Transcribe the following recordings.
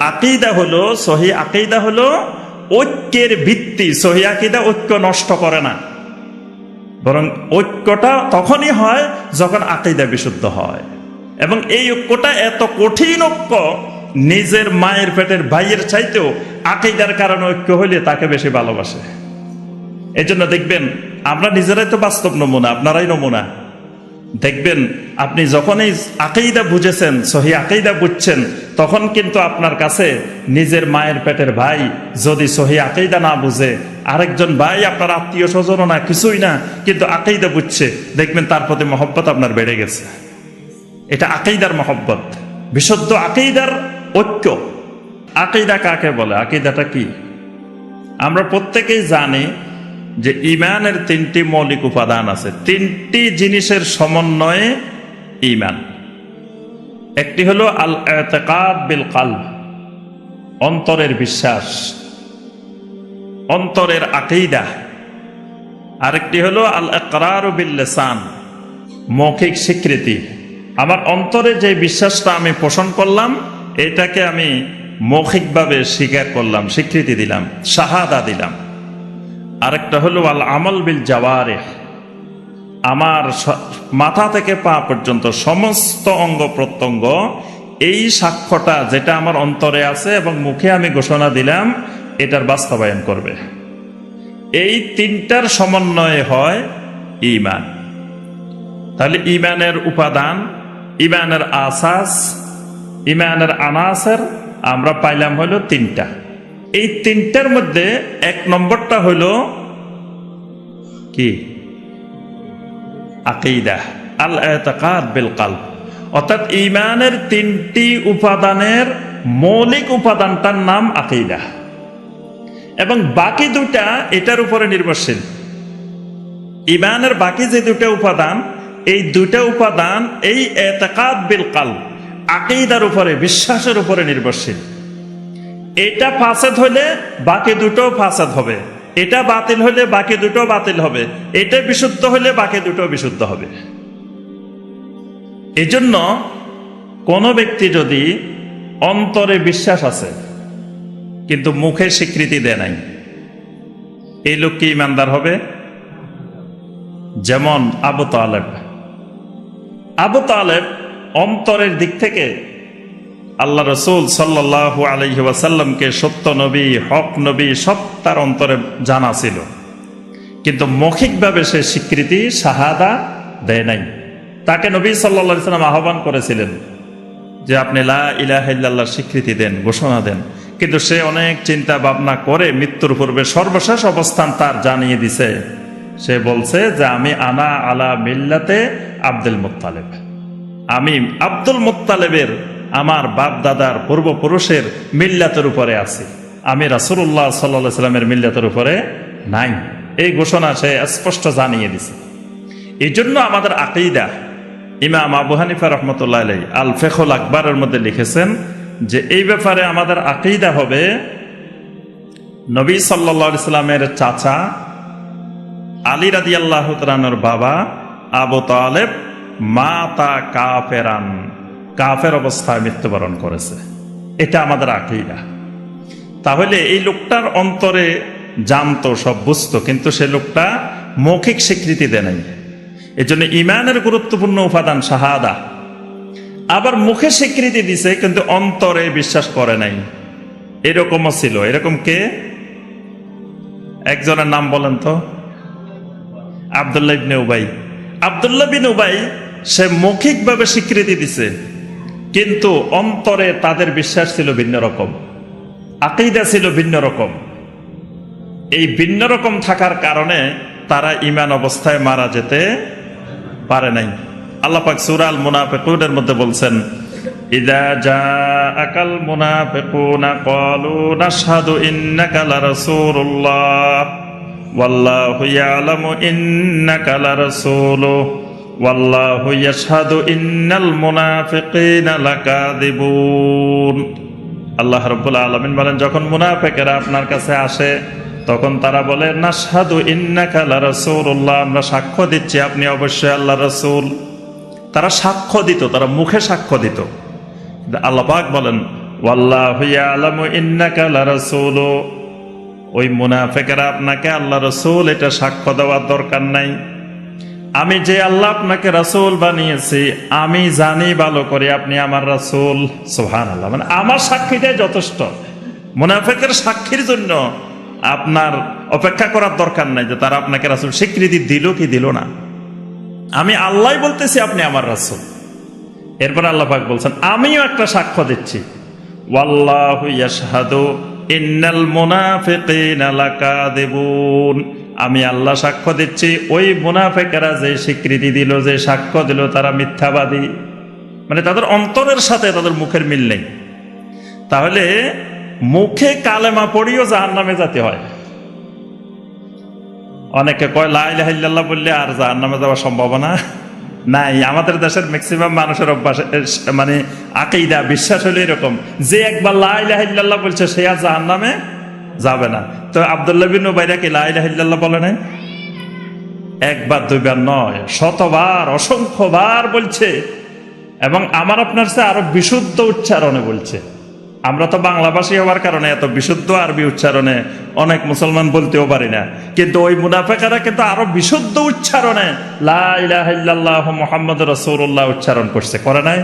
আকিদা হলো, সহি আকিদা হলো, ঐক্যের ভিত্তি। সহি আকিদা ঐক্য নষ্ট করে না। বরং ঐক্যটা তখনই হয় যখন আকিদা বিশুদ্ধ হয়। এবং এই ঐক্যটা এত কঠিন ঐক্য, নিজের মায়ের পেটের ভাইয়ের চাইতেও আকিদার কারণে ঐক্য হইলে তাকে বেশি ভালোবাসে। এই জন্য দেখবেন, আমরা নিজেরাই তো বাস্তব নমুনা, আপনারাই নমুনা। দেখবেন, আপনি যখনই আকেইদা বুঝেছেন, সহি আকেইদা বুঝছেন তখন কিন্তু আপনার কাছে নিজের মায়ের পেটের ভাই যদি সহি আকেইদা না বুঝে, আরেকজন ভাই আপনার আত্মীয় স্বজনও না, কিছুই না, কিন্তু আকেইদা বুঝছে, দেখবেন তার প্রতি মহব্বত আপনার বেড়ে গেছে। এটা আকেইদার মহব্বত। বিশুদ্ধ আকেইদার ঐক্য। আকেইদা কাকে বলে? আকেইদাটা কি? আমরা প্রত্যেকেই জানি যে ইমানের তিনটি মৌলিক উপাদান আছে। তিনটি জিনিসের সমন্বয়ে ইমান। একটি হলো আল এতেকাদ বিল কাল অন্তরের বিশ্বাস, অন্তরের আকেইদা আরেকটি হলো আল একরার বিল লেসান মৌখিক স্বীকৃতি। আমার অন্তরে যে বিশ্বাসটা আমি পোষণ করলাম, এটাকে আমি মৌখিকভাবে স্বীকার করলাম, স্বীকৃতি দিলাম, শাহাদা দিলাম। আরেকটা হলো আল আমল বিল জাওয়ারে আমার মাথা থেকে পা পর্যন্ত সমস্ত অঙ্গ প্রত্যঙ্গ এই সাক্ষ্যটা যেটা আমার অন্তরে আছে এবং মুখে আমি ঘোষণা দিলাম, এটার বাস্তবায়ন করবে। এই তিনটার সমন্বয়ে হয় ইমান তাহলে ইমানের উপাদান ইমানের আসাস ইমানের আনাসের আমরা পাইলাম হলো তিনটা। এই তিনটার মধ্যে এক নম্বরটা হলো কি? আকিদা আল এতাকাদ বিল কালব অর্থাৎ ইমানের তিনটি উপাদানের মৌলিক উপাদানটার নাম আকিদা। এবং বাকি দুটা এটার উপরে নির্ভরশীল। ইমানের বাকি যে দুটা উপাদান, এই দুটা উপাদান এই এতাকাদ বিল কাল আকিদার উপরে, বিশ্বাসের উপরে নির্ভরশীল। এটা ফাসাদ হলে বাকি দুটো ফাসাদ হবে। এটা বাতিল হলে বাকি দুটো বাতিল হবে। এটা বিশুদ্ধ হলে বাকি দুটো বিশুদ্ধ হবে। এজন্য কোন ব্যক্তি যদি অন্তরে বিশ্বাস আছে, কিন্তু মুখে স্বীকৃতি দেয় নাই, এই লোক কি ইমানদার হবে? যেমন আবু তালেব। আবু তালেব অন্তরের দিক থেকে আল্লাহ রসুল সাল্লাহ আলহি সত্য নবী, হক নবী সব তার অন্তরে জানা ছিল। কিন্তু মৌখিকভাবে সে স্বীকৃতি, শাহাদা দেয় নাই। তাকে নবী সাল্লা সাল্লাম আহ্বান করেছিলেন যে আপনি লা ইলাহ স্বীকৃতি দেন, ঘোষণা দেন। কিন্তু সে অনেক চিন্তা ভাবনা করে মৃত্যুর পূর্বে সর্বশেষ অবস্থান তার জানিয়ে দিছে। সে বলছে যে আমি আনা আলা মিল্লাতে আব্দুল মুত্তালেব। আমি আব্দুল মুত্তালেবের আমার বাপ দাদার পূর্বপুরুষের মিল্লাতের উপরে আছে। আমি রাসুল্লাহ সাল্লা সাল্লামের মিল্লাতের উপরে নাই। এই ঘোষণা সে স্পষ্ট জানিয়ে দিছে। এই জন্য আমাদের আকিদা, ইমাম আবু হানিফা রহমতুল্লাহ আলাই আল ফেখল আকবরের মধ্যে লিখেছেন যে এই ব্যাপারে আমাদের আকিদা হবে, নবী সাল্লা ইসলামের চাচা আলী রাদি আল্লাহ বাবা আবু তালেব মা তা কাফেরান। কাফের অবস্থায় মৃত্যুবরণ করেছে। এটা আমাদের আকিদা। তাহলে এই লোকটার অন্তরে জানতো, সব বুঝতো, কিন্তু সে লোকটা মৌখিক স্বীকৃতি দেয় নাই। এজন্য ইমানের গুরুত্বপূর্ণ উপাদান শাহাদা। আবার মুখে স্বীকৃতি দিছে, কিন্তু অন্তরে বিশ্বাস করে নাই। এরকমও ছিল। এরকম কে? একজনের নাম বলেন তো। আবদুল্লাহ ইবনে উবাই। আবদুল্লাহ বিন উবাই, সে মৌখিকভাবে স্বীকৃতি দিছে। কিন্তু অন্তরে তাদের বিশ্বাস ছিল ভিন্ন রকম। আকিদা ছিল ভিন্ন রকম। এই ভিন্ন রকম থাকার কারণে তারা ইমান অবস্থায় মারা যেতে পারে নাই। আল্লাপাক সুরাল মুনাফিকুনের মধ্যে বলছেন, ইদা ইন্নাকা লারাসূলুহু। ওয়াল্লাহু ইয়াশহাদু ইন্নাল মুনাফিকিনা লাকাযিবুন। আল্লাহ রাব্বুল আলামিন বলেন, যখন মুনাফিকেরা আপনার কাছে আসে, তখন তারা বলে, নাশহাদু ইন্নাকা লারাসূলুল্লাহ, আমরা সাক্ষ্য দিচ্ছি, আপনি অবশ্যই আল্লাহ রসুল। তারা সাক্ষ্য দিত, তারা মুখে সাক্ষ্য দিত। কিন্তু আল্লাহ পাক বলেন ওই মুনাফিকেরা আপনাকে আল্লাহ রসুল, এটা সাক্ষ্য দেওয়ার দরকার নাই। আমি যে আল্লাহ আপনাকে রাসূল বানিয়েছি, আমি জানি ভালো করে আপনি আমার রাসূল। সোহান আল্লাহ মানে আমার সাক্ষীটাই যথেষ্ট। মুনাফেকের সাক্ষীর জন্য আপনার অপেক্ষা করার দরকার নাই যে তারা আপনাকে রাসূল স্বীকৃতি দিল কি দিল না। আমি আল্লাহ বলতেছি আপনি আমার রাসূল। এরপর আল্লাহ পাক বলছেন, আমিও একটা সাক্ষ্য দিচ্ছি। ওয়াল্লাহু ইয়াশহাদু ইন্নাল মুনাফিকিনা লাকাযিবুন। আমি আল্লাহ সাক্ষ্য দিচ্ছি, ওই মুনাফিকেরা যে স্বীকৃতি দিল, যে সাক্ষ্য দিল, তারা মিথ্যাবাদী। মানে তাদের অন্তরের সাথে তাদের মুখের মিল নেই। তাহলে মুখে কালেমা পড়িও জাহান নামে যেতে হয়। অনেকে কয় লাইল্লাহ বললে আর জাহান নামে যাওয়ার সম্ভাবনা নাই। আমাদের দেশের ম্যাক্সিমাম মানুষের অভ্যাস মানে আকেইদা বিশ্বাস হলো এরকম। যে একবার লাইল্লাহ বলছে, সে আর জাহান নামে যাবে না। তো আবদুল্লাহ বিন উবাইরা কি লাইল্লাহ বলে নাই? একবার, দুইবার নয়, শতবার, অসংখ্যবার বলছে। এবং আমার আপনার চেয়ে আরও বিশুদ্ধ উচ্চারণে বলছে। আমরা তো বাংলাভাষী হওয়ার কারণে এত বিশুদ্ধ আরবি উচ্চারণে অনেক মুসলমান বলতেও পারি না। কিন্তু ওই মুনাফেকারা কিন্তু আরও বিশুদ্ধ উচ্চারণে লাহ মোহাম্মদ রসৌল্লাহ উচ্চারণ করছে। করে নাই?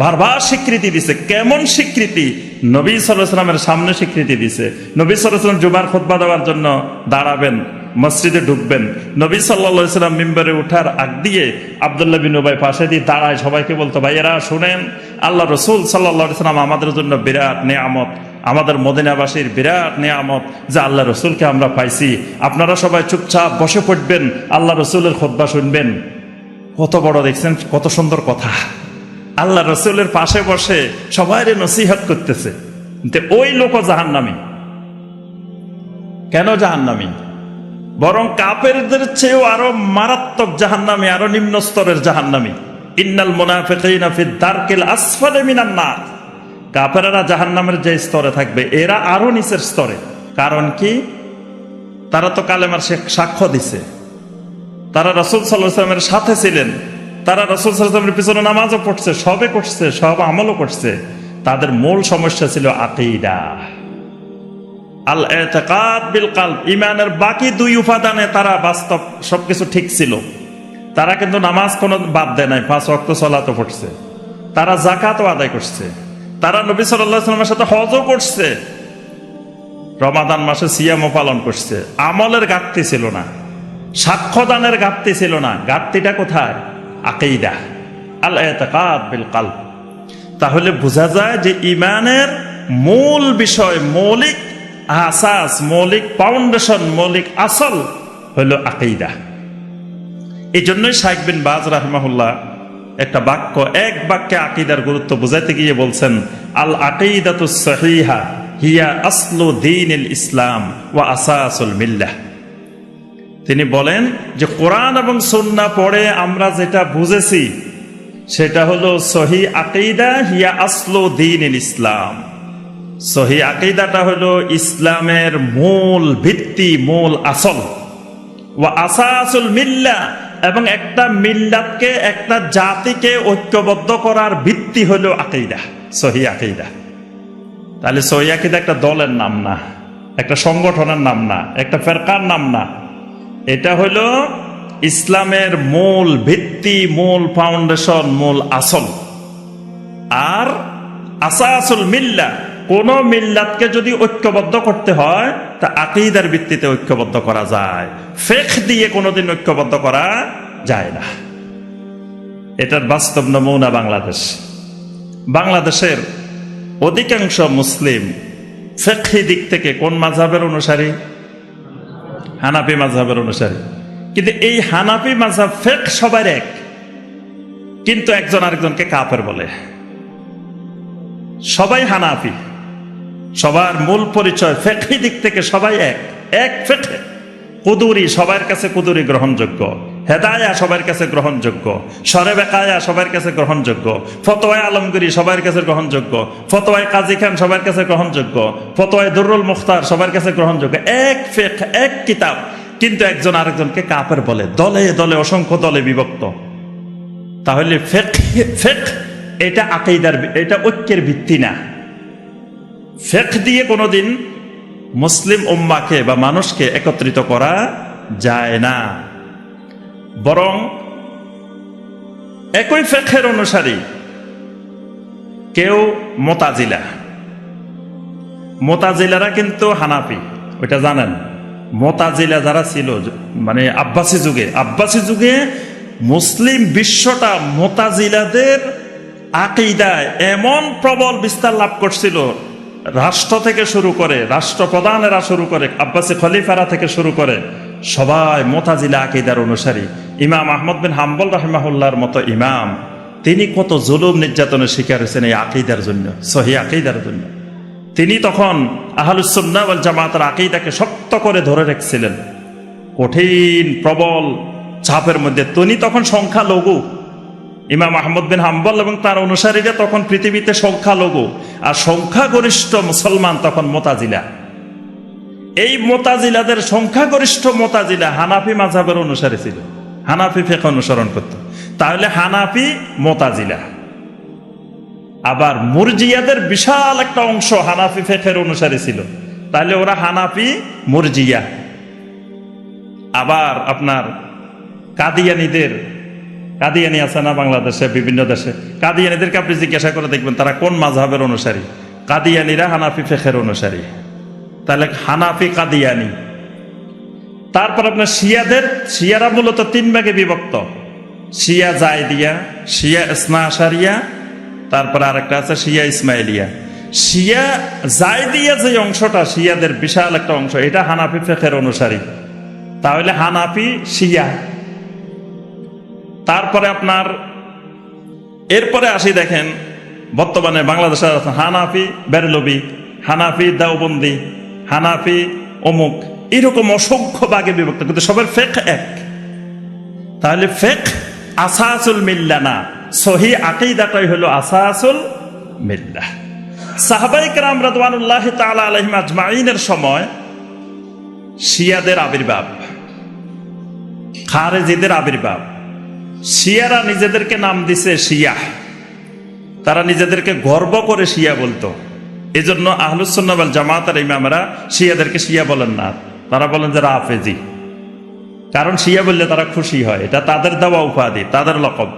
বারবার স্বীকৃতি দিছে। কেমন স্বীকৃতি? নবী সাল্লামের সামনে স্বীকৃতি দিছে। নবী সাল্লাম জুমার খোদবা দেওয়ার জন্য দাঁড়াবেন, মসজিদে ঢুকবেন। নবী সাল্লা সাল্লাম মিম্বারে উঠার আগ দিয়ে আবদুল্লাহ বিন পাশে দিয়ে দাঁড়ায় সবাইকে বলতো, ভাইয়েরা, শুনেন, আল্লাহ রসুল সাল্লাহ সাল্লাম আমাদের জন্য বিরাট নেয়ামত, আমাদের মদিনাবাসীর বিরাট নেয়ামত যে আল্লাহ রসুলকে আমরা পাইছি। আপনারা সবাই চুপচাপ বসে পড়বেন, আল্লাহ রসুলের খোদবা শুনবেন। কত বড় দেখছেন, কত সুন্দর কথা। আল্লাহ রসুলের পাশে বসে সবাই নসিহত করতেছে ওই লোক জাহান্নামি। কেন জাহান্নামি? বরং কাপেরদের চেয়েও আরও মারাত্মক জাহান্নামি, আরও নিম্ন স্তরের জাহান্নামি। ইন্নাল মুনাফিকিনা ফি দারকিল আসফালে মিনান নার। জাহান্নামের যে স্তরে থাকবে, এরা আরও নিচের স্তরে। কারণ কি? তারা তো কালেমার সাক্ষ্য দিছে। তারা রসুল সাল্লামের সাথে ছিলেন। তারা রসুল সাল্লামের পিছনে নামাজও পড়ছে সবে করছে সব আমলও করছে। তাদের মূল সমস্যা ছিল আকিদা। আল এতেকাদ বিল কালব ইমানের বাকি দুই উপাদানে তারা বাস্তব সবকিছু ঠিক ছিল। তারা কিন্তু নামাজ কোনো বাদ দেয় নাই, পাঁচ অক্ত চলাতে পড়ছে। তারা জাকাতও আদায় করছে। তারা নবী সাল্লামের সাথে হজও করছে। রমাদান মাসে সিয়ামও পালন করছে। আমলের ঘাটতি ছিল না। সাক্ষ্যদানের ঘাটতি ছিল না। ঘাটতিটা কোথায়? আকেইদা আল এতেকাদ বিল কালব। তাহলে বোঝা যায় যে ইমানের মূল বিষয়, মৌলিক আসাস মৌলিক ফাউন্ডেশন মৌলিক আসল হলো আকেইদা এই জন্যই শাইখ বিন বাজ রাহমাহুল্লাহ একটা বাক্য, এক বাক্যে আকিদার গুরুত্ব বুঝাইতে গিয়ে বলছেন, আল আকিদাতু সহিহা, হিয়া আসলু দিন ইসলাম ওয়া আসাসুল মিল্লাহ। তিনি বলেন যে কোরআন এবং সন্না পড়ে আমরা যেটা বুঝেছি, সেটা হলো সহি আকিদা হিয়া আসলো দিন ইসলাম। সহি আকিদাটা হলো ইসলামের মূল ভিত্তি, মূল আসল। ও আসাসুল মিল্লা, এবং একটা মিল্লাতকে, একটা জাতিকে ঐক্যবদ্ধ করার ভিত্তি হলো আকিদা, সহি আকিদা। তাহলে সহি আকিদা একটা দলের নাম না, একটা সংগঠনের নাম না, একটা ফেরকার নাম না। এটা হলো ইসলামের মূল ভিত্তি, মূল ফাউন্ডেশন মূল আসল। আর আসাসুল মিল্লা, কোন মিল্লাতকে যদি ঐক্যবদ্ধ করতে হয়, তা আকিদার ভিত্তিতে ঐক্যবদ্ধ করা যায়। ফেক দিয়ে কোনোদিন ঐক্যবদ্ধ করা যায় না। এটার বাস্তব নমুনা বাংলাদেশ। বাংলাদেশের অধিকাংশ মুসলিম ফেকহি দিক থেকে কোন মাঝাবের অনুসারী? হানাপি মাঝাবের অনুসারে। কিন্তু এই হানাপি মাঝাব ফেক সবার এক। কিন্তু একজন আরেকজনকে কাপের বলে। সবাই হানাফি। সবার মূল পরিচয় ফেকি দিক থেকে সবাই এক। এক ফেকে কুদুরি সবার কাছে কুদুরি গ্রহণযোগ্য। হেদায়া সবার কাছে গ্রহণযোগ্য। সরে বেকায়া সবার কাছে গ্রহণযোগ্য। ফতোয়ায় আলমগিরি সবার কাছে গ্রহণযোগ্য। ফতোয়ায় কাজী খান সবার কাছে গ্রহণযোগ্য। ফতোয়ায় দুরুল মুখতার সবার কাছে গ্রহণযোগ্য। এক ফেক, এক কিতাব। কিন্তু একজন আরেকজনকে কাপের বলে। দলে দলে অসংখ্য দলে বিভক্ত। তাহলে ফেক ফেক, এটা আকেইদার এটা ঐক্যের ভিত্তি না। ফেক দিয়ে কোনোদিন মুসলিম উম্মাকে বা মানুষকে একত্রিত করা যায় না। বরং একই ফেকের অনুসারী কেউ মোতাজিলা। মোতাজিলারা কিন্তু হানাফি, ওইটা জানেন। মোতাজিলা যারা ছিল মানে আব্বাসী যুগে আব্বাসী যুগে মুসলিম বিশ্বটা মোতাজিলাদের আকিদায় এমন প্রবল বিস্তার লাভ করছিল রাষ্ট্র থেকে শুরু করে, রাষ্ট্রপ্রধানেরা শুরু করে, আব্বাসী খলিফারা থেকে শুরু করে, সবাই মোতাজিলা আকিদার অনুসারী। ইমাম আহমদ বিন হাম্বল রহমাহুল্লার মতো ইমাম, তিনি কত জুলুম নির্যাতনের শিকার হয়েছেন এই আকিদার জন্য, সহি আকিদার জন্য। তিনি তখন আহলুসন্না ওয়াল জামাতের আকিদাকে শক্ত করে ধরে রেখেছিলেন। কঠিন, প্রবল চাপের মধ্যে। তিনি তখন সংখ্যা লঘু ইমাম আহমদ বিন হাম্বল এবং তার অনুসারীরা তখন পৃথিবীতে সংখ্যা লঘু আর সংখ্যাগরিষ্ঠ মুসলমান তখন মোতাজিলা। এই মোতাজিলাদের সংখ্যাগরিষ্ঠ মোতাজিলা হানাফি মাঝাবের অনুসারী ছিল। হানাফি ফেক অনুসরণ করত। তাহলে হানাফি মোতাজিলা। আবার মুরজিয়াদের বিশাল একটা অংশ হানাফি ফেকের অনুসারী ছিল। তাহলে ওরা হানাফি, মুরজিয়া। আবার আপনার কাদিয়ানিদের কাদিয়ানি আছে না বাংলাদেশে, বিভিন্ন দেশে? কাদিয়ানিদেরকে আপনি জিজ্ঞাসা করে দেখবেন, তারা কোন মাঝহাবের অনুসারী? কাদিয়ানিরা হানাফি ফেকের অনুসারী। তাহলে হানাফি কাদিয়ানি। তারপর আপনার শিয়াদের, শিয়ারা মূলত তিন ভাগে বিভক্ত। শিয়া জায়দিয়া, শিয়া ইসনা আশারিয়া, তারপর আরেকটা আছে শিয়া ইসমাইলিয়া। শিয়া জায়দিয়া যে অংশটা, শিয়াদের বিশাল একটা অংশ, এটা হানাফি ফেকের অনুসারী। তাহলে হানাফি শিয়া। তারপরে আপনার, এরপরে আসি দেখেন, বর্তমানে বাংলাদেশের আছে হানাফি, বেরলবি, হানাফি, দাওবন্দি, হানাফি, অমুক, এরকম অসংখ্য ভাগে বিভক্ত, কিন্তু সবার ফেক এক। তাহলে ফেক আসাসুল মিল্লা না সহি আকিদাটাই হলো আসাসুল মিল্লা। সময় শিয়াদের আবির্ভাব, খারেজিদের আবির্ভাব শিয়ারা নিজেদেরকে নাম দিছে শিয়া। তারা নিজেদেরকে গর্ব করে শিয়া বলতো। এই এজন্য আহলুসন্নাবাল জামাতার ইমামরা শিয়াদেরকে শিয়া বলেন না। তারা বলেন যে রাফেজি। কারণ শিয়া বললে তারা খুশি হয়। এটা তাদের দেওয়া উপাধি, তাদের লকব।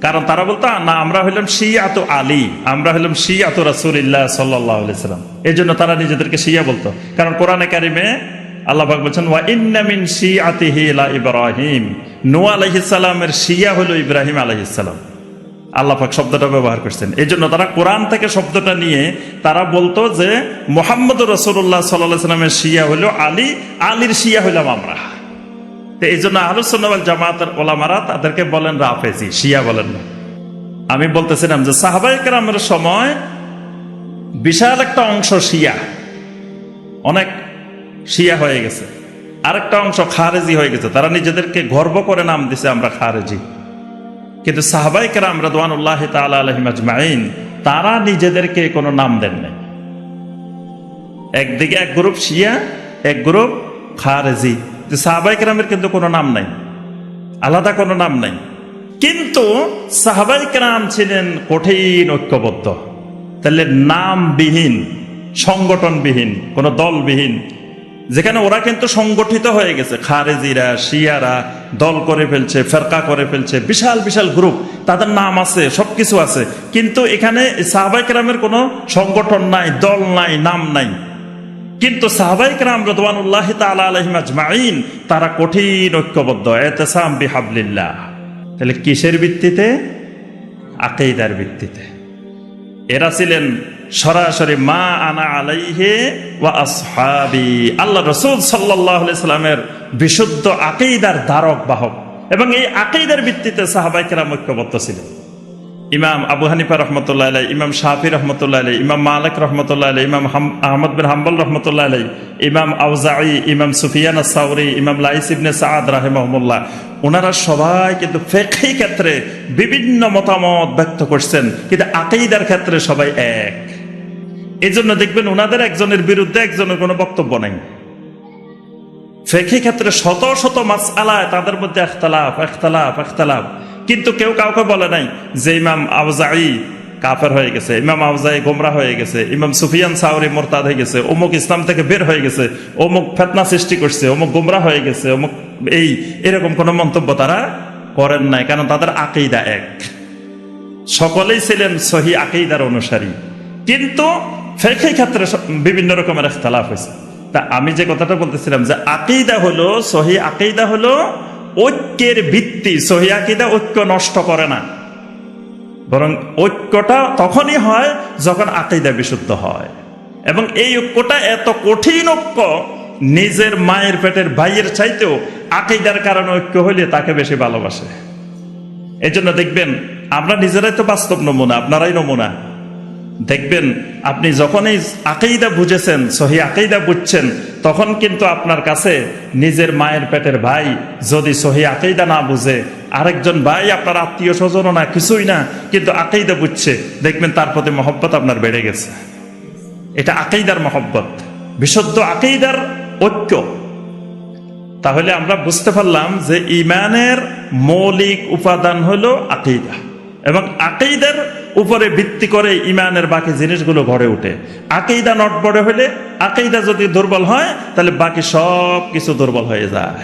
কারণ তারা বলতো না, আমরা হইলাম শিয়াত আলী, আমরা হইলাম শিয়াত রাসুলিল্লাহ সাল্লাহ সাল্লাম এই জন্য তারা নিজেদেরকে শিয়া বলতো। কারণ কোরআনে কারিমে আল্লাহ বলছেন, ওয়া ইন্নামিন শিয়াতিহি লা ইব্রাহিম। নূহ আলাইহিস সালামের শিয়া হলো ইব্রাহিম আলাইহিস সালাম। শব্দটা ব্যবহার করছেন। এই জন্য তারা কোরআন থেকে শব্দটা নিয়ে তারা বলতো যে মোহাম্মদ রসুল্লাহ সাল্লাহ সাল্লামের শিয়া হলো আলী, আলীর শিয়া হইলাম আমরা। তো এই জন্য আহলুসন্নাল জামাতের ওলামারা তাদেরকে বলেন রাফেজি, শিয়া বলেন না। আমি বলতেছিলাম যে সাহাবাইকেরামের সময় বিশাল একটা অংশ শিয়া। অনেক শিয়া হয়ে গেছে। আরেকটা অংশ খারেজি হয়ে গেছে। তারা নিজেদেরকে গর্ব করে নাম দিছে, আমরা খারেজি। কিন্তু সাহাবাইকেরাম রাদওয়ানুল্লাহ তাআলা আলাইহিম আজমাইন, তারা নিজেদেরকে কোনো নাম দেন নাই। একদিকে এক গ্রুপ শিয়া, এক গ্রুপ খারেজি। সাহাবাইকেরামের কিন্তু কোনো নাম নাই। আলাদা কোনো নাম নাই। কিন্তু সাহাবাইকেরাম ছিলেন কঠিন ঐক্যবদ্ধ। তাহলে নামবিহীন, সংগঠনবিহীন, কোনো দলবিহীন যেখানে ওরা কিন্তু সংগঠিত হয়ে গেছে। খারেজিরা, শিয়ারা, দল করে ফেলছে, ফেরকা করে ফেলছে, বিশাল বিশাল গ্রুপ। তাদের নাম আছে, সবকিছু আছে। কিন্তু এখানে সাহাবাইকেরামের কোনো সংগঠন নাই, দল নাই, নাম নাই। কিন্তু সাহাবাইকরাম রদওয়ানুল্লাহ তাআলা আলাইহিম আজমাইন তারা কঠিন ঐক্যবদ্ধ। এতেসাম বিহাবলিল্লাহ। তাহলে কিসের ভিত্তিতে? আকেইদার ভিত্তিতে। এরা ছিলেন সরাসরি মা আনা আলাইহে ওয়া আসহাবি। আল্লাহ রসুল সাল্লাহ সাল্লামের বিশুদ্ধ আকেইদার ধারক, বাহক। এবং এই আকেইদার ভিত্তিতে সাহাবাইকেরাম ঐক্যবদ্ধ ছিলেন। ইমাম আবু হানিফা রহমতুল্লাহ আলাই ইমাম শাহি রহমতুল্লাহ আলাই ইমাম মালিক রহমতুল্লাহ আলাই ইমাম হাম- আহমদ বিন হাম্বল রহমতুল্লাহ আলাই ইমাম আউজাই ইমাম সুফিয়ান সাউরি ইমাম লাইস ইবনে সাদ রাহেমহমুল্লাহ ওনারা সবাই কিন্তু ফেকি ক্ষেত্রে বিভিন্ন মতামত ব্যক্ত করছেন। কিন্তু আকেইদার ক্ষেত্রে সবাই এক। এই জন্য দেখবেন ওনাদের একজনের বিরুদ্ধে একজনের কোনো বক্তব্য নেই। ফেকি ক্ষেত্রে শত শত মাস আলায় তাদের মধ্যে একতলাফ একতলাফ একতলাফ কিন্তু কেউ কাউকে বলে নাই যে ইমাম আবজাই কাফের হয়ে গেছে, ইমাম আউজাই গোমরা হয়ে গেছে, ইমাম সুফিয়ান সাউরি মোরতাদ হয়ে গেছে, অমুক ইসলাম থেকে বের হয়ে গেছে, অমুক ফেতনা সৃষ্টি করছে, অমুক গোমরা হয়ে গেছে, অমুক এই এরকম কোনো মন্তব্য তারা করেন নাই, কারণ তাদের আকেইদা এক। সকলেই ছিলেন সহি আকেইদার অনুসারী। কিন্তু ফেকে ক্ষেত্রে বিভিন্ন রকমের ইখতালাফ হয়েছে। তা আমি যে কথাটা বলতেছিলাম যে আকেইদা হলো, সহি আকেইদা হলো, ঐক্যের ভিত্তি, সহি আকিদা ঐক্য নষ্ট করে না। বরং ঐক্যটা তখনই হয় যখন আকিদা বিশুদ্ধ হয়। এবং এই ঐক্যটা এত কঠিন ঐক্য, নিজের মায়ের পেটের ভাইয়ের চাইতেও আকিদার কারণে ঐক্য হইলে তাকে বেশি ভালোবাসে। এই জন্য দেখবেন, আমরা নিজেরাই তো বাস্তব নমুনা, আপনারাই নমুনা। দেখবেন, আপনি যখনই আকেইদা বুঝেছেন, সহি আকেইদা বুঝছেন, তখন কিন্তু আপনার কাছে নিজের মায়ের পেটের ভাই যদি সহি আকেইদা না বুঝে, আরেকজন ভাই আপনার আত্মীয় স্বজনও না, কিছুই না, কিন্তু আকেইদা বুঝছে, দেখবেন তার প্রতি মহব্বত আপনার বেড়ে গেছে। এটা আকেইদার মহব্বত। বিশুদ্ধ আকেইদার ঐক্য। তাহলে আমরা বুঝতে পারলাম যে ইমানের মৌলিক উপাদান হলো আকিদা। এবং আকিদার উপরে ভিত্তি করে ইমানের বাকি জিনিসগুলো ভরে ওঠে আকেইদা নট বড় হলে আকেইদা যদি দুর্বল হয়, তাহলে বাকি সব কিছু দুর্বল হয়ে যায়।